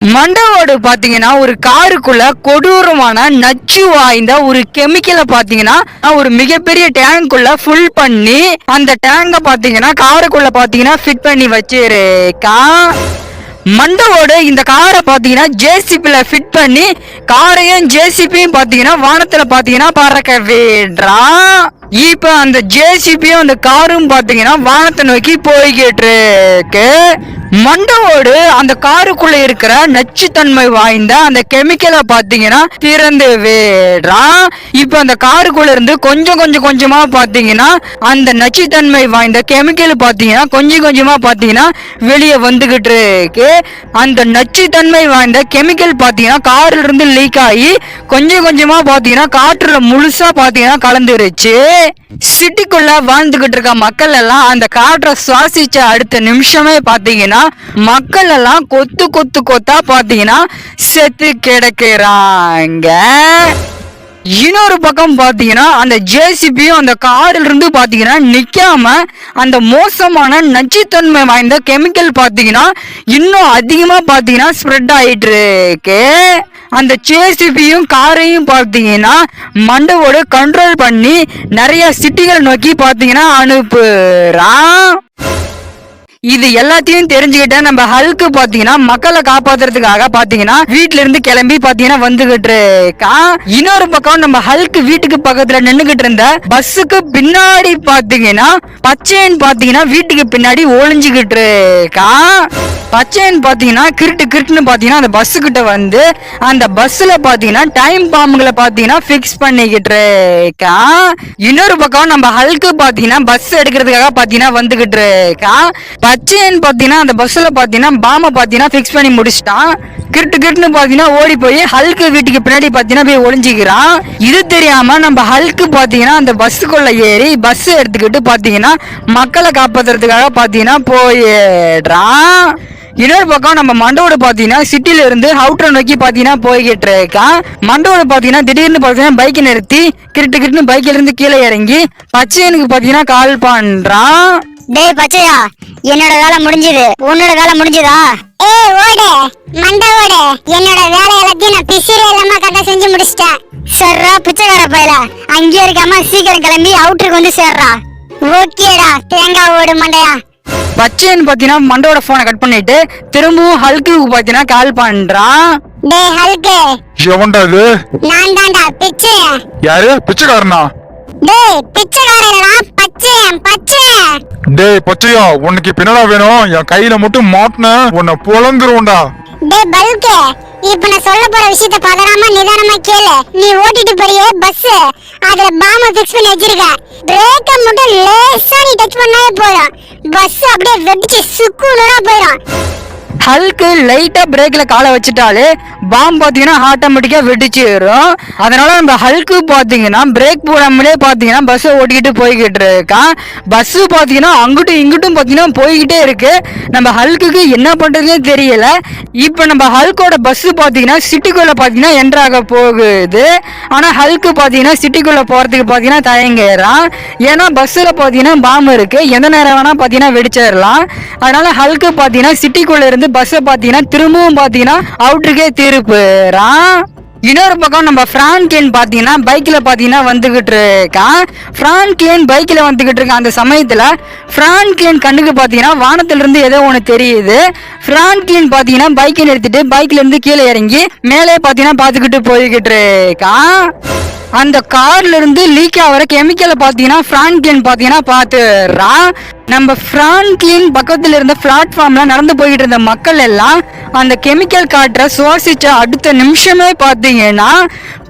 மண்டவோடு பாத்தீங்கன்னா ஒரு காருக்குள்ள கொடூரமான நச்சு வாய்ந்த ஒரு கெமிக்கலை பாத்தீங்கன்னா ஒரு மிகப்பெரிய டேங்குள்ள ஃபுல் பண்ணி அந்த டேங்க பாத்தீங்கன்னா காருக்குள்ள பாத்தீங்கன்னா ஃபிட் பண்ணி வச்சிருக்கா. மண்டவோடு இந்த காரை பார்த்தீங்கன்னா ஜேசிபியில் ஃபிட் பண்ணி காரையும் ஜேசிபியும் பார்த்தீங்கன்னா வானத்தில் பார்த்தீங்கன்னா பறக்க விடுறான் இப்ப அந்த ஜேசிபியும் அந்த காரும் பாத்தீங்கன்னா வானத்தை நோக்கி போய்கிட்டு இருக்கு மண்டவோடு அந்த காருக்குள்ள இருக்கிற நச்சுத்தன்மை வாய்ந்த அந்த கெமிக்கலை பாத்தீங்கன்னா திறந்து விடுறான். இப்ப அந்த காருக்குள்ள இருந்து கொஞ்சம் கொஞ்சம் கொஞ்சமா பாத்தீங்கன்னா அந்த நச்சுத்தன்மை வாய்ந்த கெமிக்கல் பாத்தீங்கன்னா கொஞ்சம் கொஞ்சமா பாத்தீங்கன்னா வெளியே வந்துகிட்டு இருக்கு அந்த நச்சுத்தன்மை வாய்ந்த கெமிக்கல் பாத்தீங்கன்னா கார்ல இருந்து லீக் ஆகி கொஞ்சம் கொஞ்சமா பாத்தீங்கன்னா காற்றுல முழுசா பாத்தீங்கன்னா கலந்துருச்சு. சிட்டிக்குள்ள வாழ்ந்துகிட்டு இருக்க மக்கள் எல்லாம் அந்த காற்றை சுவாசிச்ச அடுத்த நிமிஷமே பாத்தீங்கன்னா மக்கள் எல்லாம் கொத்து கொத்து கொத்தா பாத்தீங்கன்னா செத்து கிடக்குறாங்க. இன்னொரு பக்கம் பாத்தீங்கன்னா அந்த ஜேசிபியும் அந்த காரில் இருந்து பாத்தீங்கன்னா நிக்காம அந்த மோசமான நச்சுத்தன்மை வாய்ந்த கெமிக்கல் பாத்தீங்கன்னா இன்னும் அதிகமா பாத்தீங்கன்னா ஸ்ப்ரெட் ஆயிட்டு இருக்கு. அந்த ஜேசிபியும் காரையும் பார்த்தீங்கன்னா மண்டவோட கண்ட்ரோல் பண்ணி நிறைய சிட்டிகளை நோக்கி பார்த்தீங்கன்னா அனுப்புறான். இது எல்லாத்தையும் தெரிஞ்சுக்கிட்ட நம்ம ஹல்க்கு பாத்தீங்கன்னா மக்களை காப்பாத்துறதுக்காக பாத்தீங்கன்னா வீட்டுல இருந்து கிளம்பி பாத்தீங்கன்னா வந்துகிட்டு இருக்கான் இன்னொரு பக்கம் நம்ம ஹல்க்கு வீட்டுக்கு பக்கத்துல நின்னுகிட்டு இருந்த பஸ்ஸுக்கு பின்னாடி பாத்தீங்கன்னா பச்சையன் பாத்தீங்கன்னா வீட்டுக்கு பின்னாடி ஒளிஞ்சுகிட்டு இருக்கான் பச்சைன்னு பார்த்தீங்கன்னா கிருட்டு கிருட்டுன்னு பார்த்தீங்கன்னா அந்த பஸ் கிட்ட வந்து அந்த பஸ்ஸில் பார்த்தீங்கன்னா டைம் பாம்புகளை பார்த்தீங்கன்னா ஃபிக்ஸ் பண்ணிக்கிட்டு இருக்கான் இன்னொரு பக்கம் நம்ம ஹல்க்கு பார்த்தீங்கன்னா பஸ் எடுக்கிறதுக்காக பார்த்தீங்கன்னா வந்துகிட்டு இருக்கான் பச்சைன்னு பார்த்தீங்கன்னா அந்த பஸ்ஸில் பார்த்தீங்கன்னா பாம்பை பார்த்தீங்கன்னா ஃபிக்ஸ் பண்ணி முடிச்சிட்டான். கிருட்டு கிருட்டுன்னு பார்த்தீங்கன்னா ஓடி போய் ஹல்க்கு வீட்டுக்கு பின்னாடி பார்த்தீங்கன்னா போய் ஒளிஞ்சிக்கிறான். இது தெரியாம நம்ம ஹல்க்கு பார்த்தீங்கன்னா அந்த பஸ்ஸுக்குள்ள ஏறி பஸ் எடுத்துக்கிட்டு பார்த்தீங்கன்னா மக்களை காப்பாத்துறதுக்காக பார்த்தீங்கன்னா போயிடுறான். இன்னொரு பக்கம் நம்ம மண்டோட பாத்தீங்கன்னா சிட்டில இருந்து அவுட்டர் நோக்கி பாத்தீங்கன்னா போய்கிட்டு இருக்கான் மண்டோட பாத்தீங்கன்னா திடீர்னு பாத்தீங்கன்னா பைக்கை நிறுத்தி கிருட்டு கிருட்டுன்னு பைக்ல இருந்து கீழே இறங்கி பச்சையனுக்கு பாத்தீங்கன்னா கால் பண்றான். டேய் பச்சையா என்னோட வேலை முடிஞ்சது. உன்னோட வேலை முடிஞ்சதா? ஏய் ஓடு. மண்ட ஓடு. என்னோட வேலை எல்லாத்தையும் நான் பிசிறு இல்லாம கதை செஞ்சு முடிச்சிட்டேன். சர்ரா பிச்சைக்கார பையல. அங்கேயே இருக்காம சீக்கிரம் கிளம்பி அவுட்டருக்கு வந்து சேர்றா. ஓகேடா தேங்காய் ஓடு மண்டையா. பச்சையன் பாத்தீங்கன்னா மண்டோட போனை கட் பண்ணிட்டு திரும்பவும் ஹல்குக்கு பாத்தீங்கன்னா கால் பண்றான். டேய் ஹல்கு எவன்டா இது? நான் தான்டா பிச்சை யாரு? பிச்சைக்காரனா? டேய் பிச்சைக்காரனா பச்சை பச்சை. டேய் பச்சையா உனக்கு இப்ப என்னடா வேணும். என் கையில மட்டும் மாட்டின உன்னை பொழந்துருவோம்டா டேய் பல்கு. இப்ப நான் சொல்ல போற விஷயத்த பதறாம நிதானமா கேளு. நீ ஓட்டிட்டு போறிய பஸ் அதுல பாம ஃபிக்ஸ் பண்ணி வச்சிருக்க. பிரேக்க மட்டும் லேசா நீ டச் பண்ணாலே போதும். பஸ் அப்படியே வெடிச்சு சுக்குனூரா போயிடும் ஹல்க்கு லைட்டா பிரேக்ல காலை வச்சுட்டாலே பாம் பாத்தீங்கன்னா ஆட்டோமேட்டிக்கா ஏறும். அதனால நம்ம ஹல்க்கு பாத்தீங்கன்னா பிரேக் போடாமலே பாத்தீங்கன்னா பஸ் ஓட்டிக்கிட்டு போய்கிட்டு இருக்கான். பஸ் பாத்தீங்கன்னா அங்கிட்டும் இங்கிட்டும் பாத்தீங்கன்னா போய்கிட்டே இருக்கு. நம்ம ஹல்க்குக்கு என்ன பண்ணுறதுனே தெரியல. இப்போ நம்ம ஹல்கோட பஸ் பாத்தீங்கன்னா சிட்டிக்குள்ள பாத்தீங்கன்னா என்ட்ராக போகுது. ஆனா ஹல்க்கு பாத்தீங்கன்னா சிட்டிக்குள்ள போறதுக்கு பாத்தீங்கன்னா தயங்குறான். ஏன்னா பஸ்ல பாத்தீங்கன்னா பாம்பு இருக்கு. எந்த நேரம் வேணா பாத்தீங்கன்னா வெடிச்சிடலாம். அதனால ஹல்க்கு பாத்தீங்கன்னா சிட்டிக்குள்ள இருந்து பஸ்ஸை பார்த்தீங்கன்னா திரும்பவும் பார்த்தீங்கன்னா அவுட்டருக்கே திருப்புறான் இன்னொரு பக்கம் நம்ம பிரான்கியன் பார்த்தீங்கன்னா பைக்கில் பார்த்தீங்கன்னா வந்துகிட்டு இருக்கான் பிரான்கியன் பைக்கில் வந்துகிட்டு இருக்கான் அந்த சமயத்தில் பிரான்கியன் கண்ணுக்கு பார்த்தீங்கன்னா வானத்திலிருந்து ஏதோ ஒன்று தெரியுது. பிரான்கியன் பார்த்தீங்கன்னா பைக்கை நிறுத்திட்டு பைக்ல இருந்து கீழே இறங்கி மேலே பார்த்தீங்கன்னா பார்த்துக்கிட்டு போய்கிட்டு இருக்கான் அந்த கார்ல இருந்து லீக் ஆகிற கெமிக்கலை பார்த்தீங்கன்னா ஃப்ரான்க்ளின் பார்த்தீங்கன்னா பார்த்துறான் நம்ம ஃப்ரான்க்ளின் பக்கத்தில் இருந்த பிளாட்ஃபார்ம்ல நடந்து போய்கிட்டு இருந்த மக்கள் எல்லாம் அந்த கெமிக்கல் காற்றை சுவாசிச்ச அடுத்த நிமிஷமே பார்த்தீங்கன்னா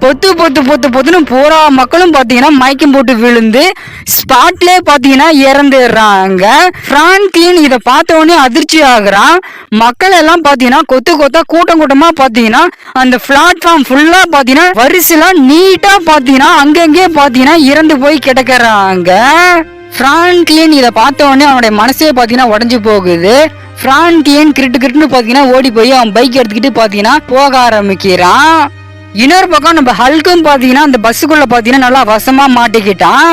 பொத்து பொத்து பொத்து பொத்துன்னு பூரா மக்களும் பார்த்தீங்கன்னா மயக்கம் போட்டு விழுந்து ஸ்பாட்லே பார்த்தீங்கன்னா இறந்துடுறாங்க. ஃப்ரான்க்ளின் இதை பார்த்தவொன்னே அதிர்ச்சி ஆகுறான். மக்கள் எல்லாம் பார்த்தீங்கன்னா கொத்து கொத்தா கூட்டம் கூட்டமாக பார்த்தீங்கன்னா அந்த பிளாட்ஃபார்ம் ஃபுல்லாக பார்த்தீங்கன்னா வரிசையில நீட்டாக பார்த்தீங்கன்னா அங்கங்கே பார்த்தீங்கன்னா இறந்து போய் கிடக்குறாங்க. பிரான்க்ளின் இதை பார்த்த உடனே அவனுடைய மனசே பார்த்தீங்கன்னா உடஞ்சு போகுது. பிரான்க்ளின் கிரிட்டு கிரிட்டுன்னு பார்த்தீங்கன்னா ஓடி போய் அவன் பைக் எடுத்துக்கிட்டு பார்த்தீங்கன்னா போக ஆரம்பிக்கிறான். இன்னொரு பக்கம் நம்ம ஹல்கும் பார்த்தீங்கன்னா அந்த பஸ்ஸுக்குள்ள பார்த்தீங்கன்னா நல்லா வசமா மாட்டிக்கிட்டான்.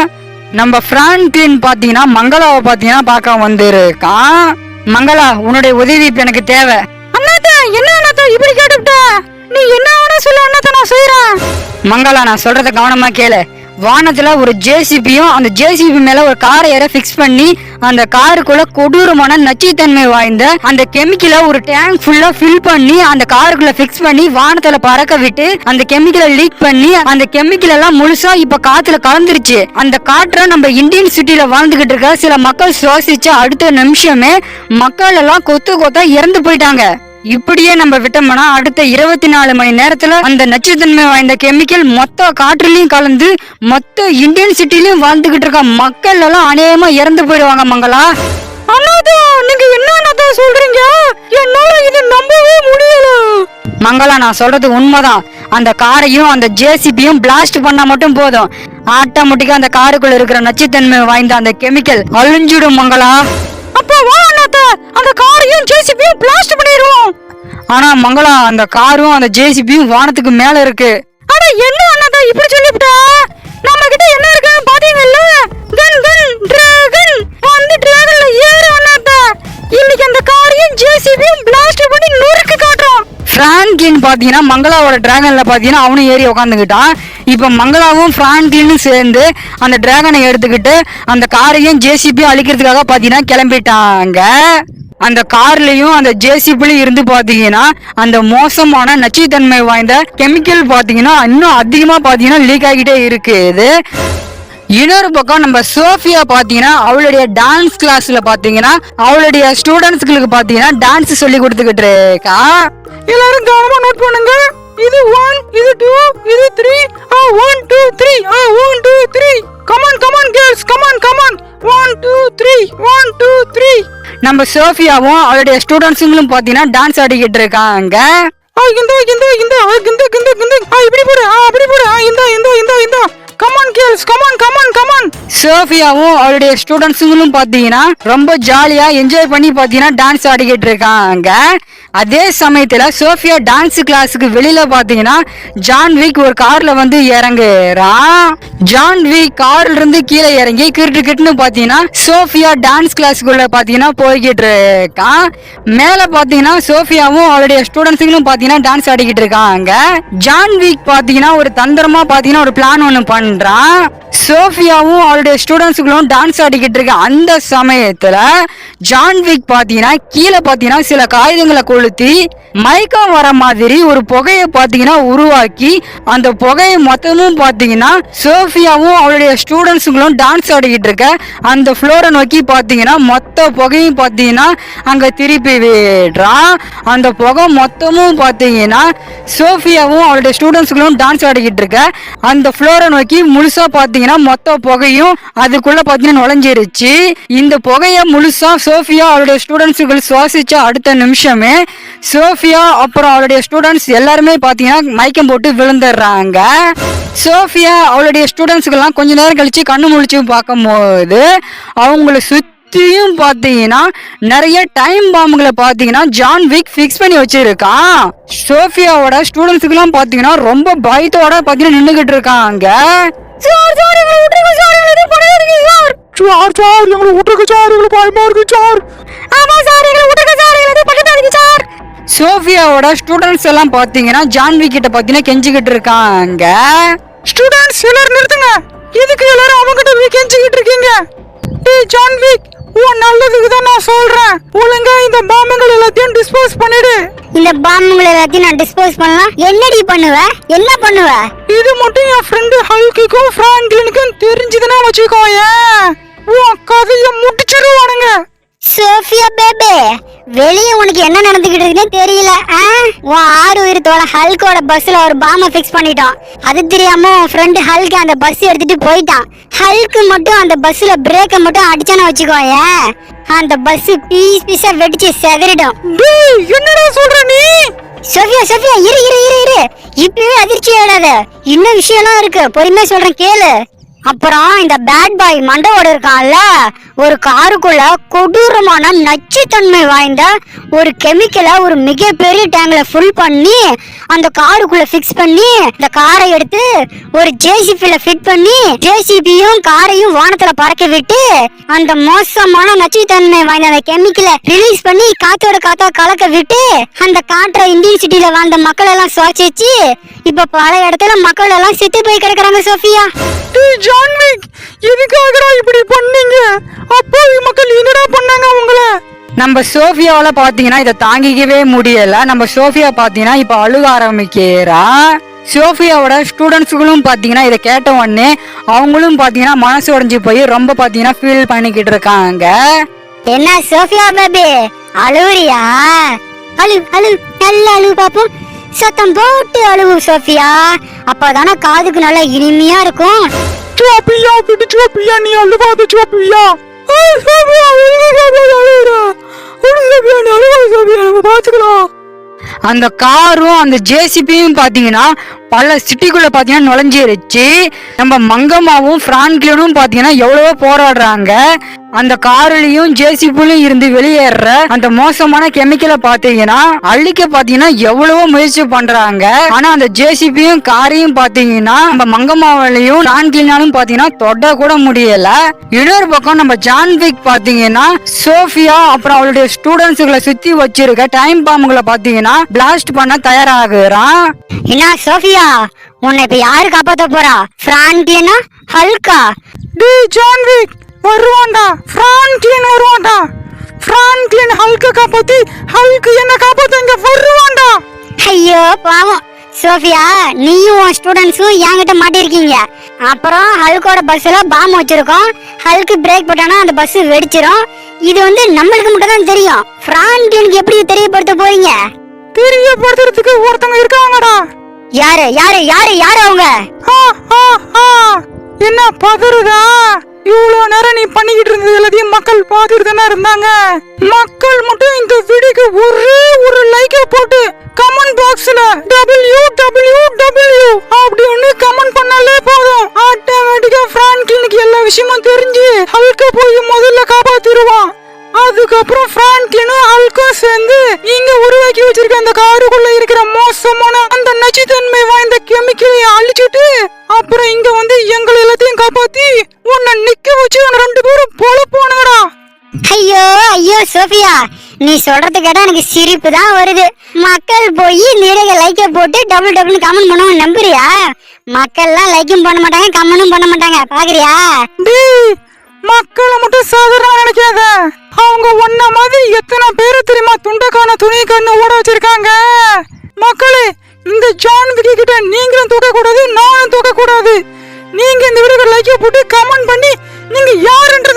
நம்ம பிரான்க்ளின் பார்த்தீங்கன்னா மங்களாவை பார்த்தீங்கன்னா பார்க்க வந்திருக்கான். மங்களா உன்னுடைய உதவி இப்போ எனக்கு தேவை. அண்ணாத்தா என்ன அண்ணாத்தா இப்படி கேட்டுவிட்ட நீ என்ன வேணா சொல்ல அண்ணாத்தா நான் செய்யறேன் மங்களா நான் சொல்றத கவனமா கேளு. வானத்துல ஒரு ஜேசிபியும் அந்த ஜேசிபி மேல ஒரு காரை ஏற ஃபிக்ஸ் பண்ணி அந்த காருக்குள்ள கொடூரமான நச்சுத்தன்மை வாய்ந்த அந்த கெமிக்கலை ஒரு டேங்க் ஃபுல்லா ஃபில் பண்ணி அந்த காருக்குள்ள ஃபிக்ஸ் பண்ணி வானத்துல பறக்க விட்டு அந்த கெமிக்கலை லீக் பண்ணி அந்த கெமிக்கல் எல்லாம் முழுசா இப்ப காத்துல கலந்துருச்சு. அந்த காற்றை நம்ம இந்தியன் சிட்டில வாழ்ந்துகிட்டு இருக்க சில மக்கள் சுவாசிச்ச அடுத்த நிமிஷமே மக்கள் எல்லாம் கொத்து கொத்தா இறந்து போயிட்டாங்க. இப்படியே நம்ம விட்டோம்னா அடுத்த இருபத்தி நாலு மணி நேரத்துல அந்த நச்சுத்தன்மை வாய்ந்த கெமிக்கல் மொத்த காற்றுலயும் கலந்து மொத்த இந்தியன் சிட்டிலயும் வாழ்ந்துகிட்டு இருக்க மக்கள் எல்லாம் அநேகமா இறந்து போயிடுவாங்க மங்களா. அண்ணாதா நீங்க என்ன சொல்றீங்க? என்னால இது நம்பவே முடியல. மங்களா நான் சொல்றது உண்மைதான். அந்த காரையும் அந்த ஜேசிபியும் பிளாஸ்ட் பண்ணா மட்டும் போதும். ஆட்டோமேட்டிக்கா அந்த காருக்குள்ள இருக்கிற நச்சுத்தன்மை வாய்ந்த அந்த கெமிக்கல் அழிஞ்சிடும் மங்களா. அப்போ வா அந்த காரையும் ஜேசிபியும் பிளாஸ்ட் பண்ணிடுவோம் ஆனா மங்களா அந்த காரும் அந்த ஜேசிபியும் வானத்துக்கு மேல இருக்கு. அட என்ன அண்ணாத்த இப்படி சொல்லிவிட்ட? நம்ம கிட்ட என்ன இருக்கு பாத்தீங்கல்ல? கன் கன் டிராகன் வந்து டிராகன்ல ஏறு அண்ணாத்த இன்னைக்கு அந்த காரையும் ஜேசிபியும் பிளாஸ்ட் பண்ணி நொறுக்கு ஃப்ராங்க்லின் பார்த்தீங்கன்னா மங்களாவோட டிராகனில் பார்த்தீங்கன்னா அவனும் ஏறி உட்காந்துக்கிட்டான் இப்போ மங்களாவும் ஃப்ராங்க்லினும் சேர்ந்து அந்த டிராகனை எடுத்துக்கிட்டு அந்த காரையும் ஜேசிபியும் அழிக்கிறதுக்காக பார்த்தீங்கன்னா கிளம்பிட்டாங்க. அந்த கார்லயும் அந்த ஜேசிபிலையும் இருந்து பாத்தீங்கன்னா அந்த மோசமான நச்சுத்தன்மை வாய்ந்த கெமிக்கல் பாத்தீங்கன்னா இன்னும் அதிகமா பாத்தீங்கன்னா லீக் ஆகிட்டே இருக்குது. இன்னொரு பக்கம் நம்ம சோஃபியா பாத்தீங்கன்னா அவளுடைய டான்ஸ் கிளாஸ்ல பாத்தீங்கன்னா அவளுடைய ஸ்டூடெண்ட்ஸ்களுக்கு பாத்தீங்கன்னா டான்ஸ் சொல்லி கொடுத்துக்கிட்டு இருக்கா. எல்லாரும் கவனமா நோட் பண்ணுங்க. இது ஒன் இது டூ இது three ah one two three ah one two three come on come on girls come on come on one two three one two three நம்ம சோஃபியாவும் அவளுடைய ஸ்டூடெண்ட்ஸுங்களும் பார்த்தீங்கன்னா டான்ஸ் ஆடிக்கிட்டு இருக்காங்க. ஆ இந்த இந்த இந்த. ஆ, இந்த இந்த இந்த ஆ இப்படி போடு. ஆ அப்படி போடு. ஆ இந்த இந்த இந்த இந்த. Come on girls come on come on come on சோஃபியாவும் அவளுடைய ஸ்டூடெண்ட்ஸுங்களும் பார்த்தீங்கன்னா ரொம்ப ஜாலியாக என்ஜாய் பண்ணி பார்த்தீங்கன்னா டான்ஸ் ஆடிக்கிட்டு இருக்காங்க. அதே சமயத்துல சோஃபியா டான்ஸ் கிளாஸுக்கு வெளியில பார்த்தீங்கன்னா ஜான் வீக் ஒரு கார்ல வந்து இறங்குறான் ஜான் வீக் கார்ல இருந்து கீழே இறங்கி கிட்டு கிட்டுன்னு பார்த்தீங்கன்னா சோஃபியா டான்ஸ் கிளாஸுக்குள்ள பாத்தீங்கன்னா போய்கிட்டு இருக்கான் மேலே பார்த்தீங்கன்னா சோஃபியாவும் அவளுடைய ஸ்டூடெண்ட்ஸுங்களும் பார்த்தீங்கன்னா டான்ஸ் ஆடிக்கிட்டு இருக்காங்க. ஜான் வீக் பாத்தீங்கன்னா ஒரு தந்திரமா பார்த்தீங்கன்னா ஒரு பிளான் ஒன்று பண்றான் சோஃபியாவும் அவளுடைய ஸ்டூடெண்ட்ஸுகளும் டான்ஸ் ஆடிக்கிட்டு இருக்க அந்த சமயத்துல ஜான் வீக் பார்த்தீங்கன்னா கீழே பார்த்தீங்கன்னா சில காகிதங்களை கொளுத்தி மயக்கம் வர மாதிரி ஒரு புகையை பாத்தீங்கன்னா உருவாக்கி அந்த புகையை மொத்தமும் பாத்தீங்கன்னா சோஃபியாவும் அவளுடைய ஸ்டூடெண்ட்ஸுங்களும் டான்ஸ் ஆடிக்கிட்டு இருக்க அந்த ஃப்ளோரை நோக்கி பாத்தீங்கன்னா மொத்த புகையும் பாத்தீங்கன்னா அங்க திருப்பி விடுறான் அந்த புகை மொத்தமும் பாத்தீங்கன்னா சோஃபியாவும் அவளுடைய ஸ்டூடெண்ட்ஸுங்களும் டான்ஸ் ஆடிக்கிட்டு இருக்க. அந்த ஃப்ளோரை நோக்கி முழுசா பாத்தீங்கன்னா மொத்த புகையும் அதுக்குள்ள பாத்தீங்கன்னா நுழைஞ்சிருச்சு. இந்த புகைய முழுசா சோஃபியா அவளுடைய ஸ்டூடெண்ட்ஸுகள் சுவாசிச்ச அடுத்த நிமிஷமே சோஃபியா அப்புறம் அவளுடைய ஸ்டூடெண்ட்ஸ் எல்லாருமே பார்த்தீங்கன்னா மயக்கம் போட்டு விழுந்துடுறாங்க. சோஃபியா அவளுடைய ஸ்டூடெண்ட்ஸுக்கெல்லாம் கொஞ்ச நேரம் கழிச்சு கண்ணு முழிச்சு பார்க்கும்போது அவங்கள சுற்றியும் பார்த்தீங்கன்னா நிறைய டைம் பாம்புகளை பார்த்தீங்கன்னா ஜான் விக் ஃபிக்ஸ் பண்ணி வச்சிருக்கான். சோஃபியாவோட ஸ்டூடெண்ட்ஸுக்கெல்லாம் பார்த்தீங்கன்னா ரொம்ப பயத்தோட பார்த்தீங்கன்னா நின்றுக்கிட்டு இருக்காங்க. சார் சார் எங்களை விட்டுருங்க சார் எங்களை எதுவும் சார். சார் சார் எங்களை விட்டுருக்கு சார் எங்களுக்கு பயமா இருக்கு சார். ஆமா சார் எங்களை விட்டுருங்க சார் எங்களை எதுவும் பண்ணிட்டாதீங்க சார். சோஃபியாவோட ஸ்டூடெண்ட்ஸ் எல்லாம் பாத்தீங்கன்னா ஜான்வி கிட்ட பாத்தீங்கன்னா கெஞ்சிக்கிட்டு இருக்காங்க. ஸ்டூடெண்ட்ஸ் எல்லாரும் நிறுத்துங்க. எதுக்கு எல்லாரும் அவங்ககிட்ட போய் கெஞ்சிக்கிட்டு இருக்கீங்க? டேய் ஜான்விக் உன் நல்லதுக்கு தான் நான் சொல்றேன். ஒழுங்கா இந்த பாம்புகள் எல்லாத்தையும் டிஸ்போஸ் பண்ணிடு. இந்த பாம்புங்களை எல்லாத்தையும் நான் டிஸ்போஸ் பண்ணலாம். என்னடி பண்ணுவ? என்ன பண்ணுவ? இது மட்டும் என் ஃப்ரெண்டு ஹல்கிக்கும் ஃப்ராங்க்லினுக்கும் தெரிஞ்சதுன்னா வச்சுக்கோயேன். உன் கதையை முடிச்சிருவானுங்க. சோஃபியா பேபே வெளியே உனக்கு என்ன நடந்துகிட்டு இருக்குன்னு தெரியல? உன் ஆறு உயிர் தோழ ஹல்கோட பஸ்ல ஒரு பாம ஃபிக்ஸ் பண்ணிட்டோம் அது தெரியாம உன் ஃப்ரெண்டு ஹல்க் அந்த பஸ் எடுத்துட்டு போயிட்டான். ஹல்க்கு மட்டும் அந்த பஸ்ல பிரேக்கை மட்டும் அடிச்சானு வச்சுக்கோயேன் அந்த பஸ் பீஸ் பீஸா வெடிச்சு செதறிடும். என்னடா சொல்ற நீ? சோஃபியா சோஃபியா இரு இரு இரு இரு. இப்பவே அதிர்ச்சி ஆயிடாத. இன்னும் விஷயம்லாம் இருக்கு. பொறுமையா சொல்றேன் கேளு. அப்புறம் இந்த பேட் பாய் மண்டவோட இருக்கான்ல ஒரு காருக்குள்ள கொடூரமான நச்சுத்தன்மை வாய்ந்த ஒரு கெமிக்கலை ஒரு மிகப்பெரிய டேங்கில் ஃபுல் பண்ணி அந்த காருக்குள்ள ஃபிக்ஸ் பண்ணி இந்த காரை எடுத்து ஒரு ஜேசிபியில் ஃபிட் பண்ணி ஜேசிபியும் காரையும் வானத்தில் பறக்க விட்டு அந்த மோசமான நச்சுத்தன்மை வாய்ந்த அந்த கெமிக்கலை ரிலீஸ் பண்ணி காத்தோட காத்தா கலக்க விட்டு அந்த காற்றை இந்தியன் சிட்டியில் வாழ்ந்த மக்கள் எல்லாம் சுவாசிச்சு இப்போ பல இடத்துல மக்கள் எல்லாம் செத்து போய் கிடக்குறாங்க சோஃபியா. டேய் ஜான்விக் எதுக்காகடா இப்படி பண்ணீங்க? அப்போ மக்கள் என்னடா பண்ணாங்க உங்கள நம்ம சோஃபியாவால பாத்தீங்கன்னா இதை தாங்கிக்கவே முடியல. நம்ம சோஃபியா பாத்தீங்கன்னா இப்ப அழுக ஆரம்பிக்கிறா. சோஃபியாவோட ஸ்டூடெண்ட்ஸுகளும் பாத்தீங்கன்னா இதை கேட்ட உடனே அவங்களும் பாத்தீங்கன்னா மனசு உடைஞ்சு போய் ரொம்ப பாத்தீங்கன்னா ஃபீல் பண்ணிக்கிட்டு இருக்காங்க. என்ன சோஃபியா பேபி அழுவுறியா? அழு அழு நல்ல அழு பாப்போம். சத்தம் போட்டு அழுவு சோஃபியா. அப்பதானே காதுக்கு நல்லா இனிமையா இருக்கும். சோப்பியா விட்டு சோப்பியா நீ அழுவாத சோப்பியா நம்ம அந்த காரும் அந்த ஜேசிபியும் பாத்தீங்கன்னா பல சிட்டிக்குள்ள பாத்தீங்கன்னா நுழைஞ்சிருச்சு. நம்ம மங்கம்மாவும் பிரான்க்லினும் பாத்தீங்கன்னா எவ்வளவோ போராடுறாங்க. அந்த காருலயும் ஜேசிபிலும் இருந்து வெளியேற அந்த மோசமான கெமிக்கலை பாத்தீங்கன்னா அழிக்க பாத்தீங்கன்னா எவ்வளவோ முயற்சி பண்றாங்க. ஆனா அந்த ஜேசிபியும் காரையும் பாத்தீங்கன்னா நம்ம மங்கம்மாவிலையும் பிரான்க்லினாலும் பாத்தீங்கன்னா தொட கூட முடியல. இன்னொரு பக்கம் நம்ம ஜான்விக் பாத்தீங்கன்னா சோஃபியா அப்புறம் அவளுடைய ஸ்டூடெண்ட்ஸுகளை சுத்தி வச்சிருக்க டைம் பாம்புகளை பாத்தீங்கன்னா பிளாஸ்ட் பண்ண தயாராகுறான். என்ன சோஃபியா? உன்னை இப்ப யாரு காப்பாத்த போறா? பிரான்க்லினா ஹல்கா? டேய் ஜான்விக்! வருவான்டா பிரான்க்லின் வருவான்டா பிரான்க்லின் ஹல்க காப்பாத்தி ஹல்க் என்ன காப்பாத்த இங்க வருவான்டா ஐயோ பாவம். சோஃபியா நீயும் உன் ஸ்டூடெண்ட்ஸும் என்கிட்ட மாட்டிருக்கீங்க. அப்புறம் ஹல்கோட பஸ்ல பாம் வச்சிருக்கோம். ஹல்க்கு பிரேக் போட்டானா அந்த பஸ் வெடிச்சிரும். இது வந்து நம்மளுக்கு மட்டும் தான் தெரியும். பிரான்க்லினுக்கு எப்படி தெரியப்படுத்த போறீங்க? தெரியப்படுத்துறதுக்கு ஒருத்தவங்க இருக்காங்கடா. யாரு யாரு யாரு யாரு அவங்க. என்ன பதறுதா? இவ்வளவு நேரம் நீ பண்ணிக்கிட்டு இருந்தது எல்லாத்தையும் மக்கள் பார்த்துட்டு தானே இருந்தாங்க? மக்கள் மட்டும் இந்த வீடியோக்கு ஒரே ஒரு லைக்க போட்டு கமெண்ட் பாக்ஸ்ல டபிள்யூ டபிள்யூ டபிள்யூ அப்படின்னு கமெண்ட் பண்ணாலே போதும். ஆட்டோமேட்டிக்கா பிரான்க்லினுக்கு எல்லா விஷயமும் தெரிஞ்சு ஹல்க போய் முதல்ல காப்பாத்திடுவான். அதுக்கப்புறம் பிரான்க்லினும் ஹல்கும் சேர்ந்து இங்க உருவாக்கி வச்சிருக்க அந்த கார் ஐயோ சோஃபியா நீ சொல்றது கேட்டா எனக்கு சிரிப்பு தான் வருது. மக்கள் போய் நிறைய லைக்க போட்டு டபுள் டபுள் கமெண்ட் பண்ணுவோம் நம்புறியா? மக்கள்லாம் லைக்கும் பண்ண மாட்டாங்க கமெண்ட்டும் பண்ண மாட்டாங்க. பாக்குறியா? மக்களை மட்டும் சாதாரணமா நினைக்காத. அவங்க ஒன்ன மாதிரி எத்தனை பேரு தெரியுமா? துண்டக்கான துணி கண்ணு ஓட வச்சிருக்காங்க. மக்களே இந்த ஜான் விக்கி கிட்ட நீங்களும் தூக்க கூடாது நானும் தூக்க கூடாது நீங்க இந்த வீடியோக்கு லைக் போட்டு கமெண்ட் பண்ணி நீங்க யாருன்றத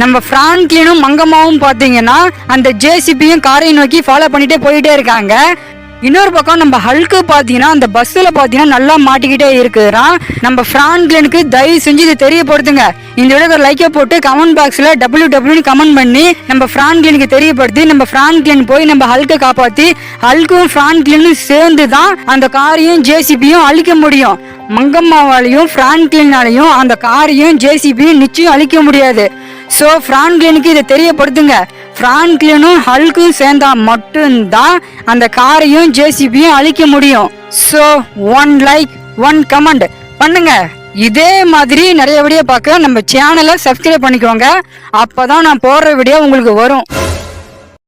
நம்ம பிராங்க்லினும் மங்கம்மாவும் பாத்தீங்கன்னா அந்த ஜேசிபியும் காரையும் நோக்கி ஃபாலோ பண்ணிட்டே போயிட்டே இருக்காங்க. இன்னொரு பக்கம் நம்ம ஹல்க்கு பாத்தீங்கன்னா அந்த பஸ்ஸில் பாத்தீங்கன்னா நல்லா மாட்டிக்கிட்டே இருக்குறான். நம்ம பிரான்க்லினுக்கு தயவு செஞ்சு இதை தெரியப்படுத்துங்க. இந்த வீடியோக்கு லைக்கை போட்டு கமெண்ட் பாக்ஸ்ல டபிள்யூ டபிள்யூன்னு கமெண்ட் பண்ணி நம்ம பிரான்க்லினுக்கு தெரியப்படுத்தி நம்ம பிரான்க்லின் போய் நம்ம ஹல்கை காப்பாத்தி ஹல்க்கும் பிரான்க்லினும் சேர்ந்து தான் அந்த காரையும் ஜேசிபியும் அழிக்க முடியும். மங்கம்மாவாலையும் பிரான்க்லினாலையும் அந்த காரையும் ஜேசிபியும் நிச்சயம் அழிக்க முடியாது. ஸோ பிரான்க்லினுக்கு இதை தெரியப்படுத்துங்க. பிரான்க்லினும் ஹல்கும் சேர்ந்தா மட்டும்தான் அந்த காரையும் ஜேசிபியும் அழிக்க முடியும். So one like one comment பண்ணுங்க. இதே மாதிரி நிறைய வீடியோ பார்க்க நம்ம சேனலை சப்ஸ்கிரைப் பண்ணிக்கோங்க. அப்பதான் நான் போடுற வீடியோ உங்களுக்கு வரும்.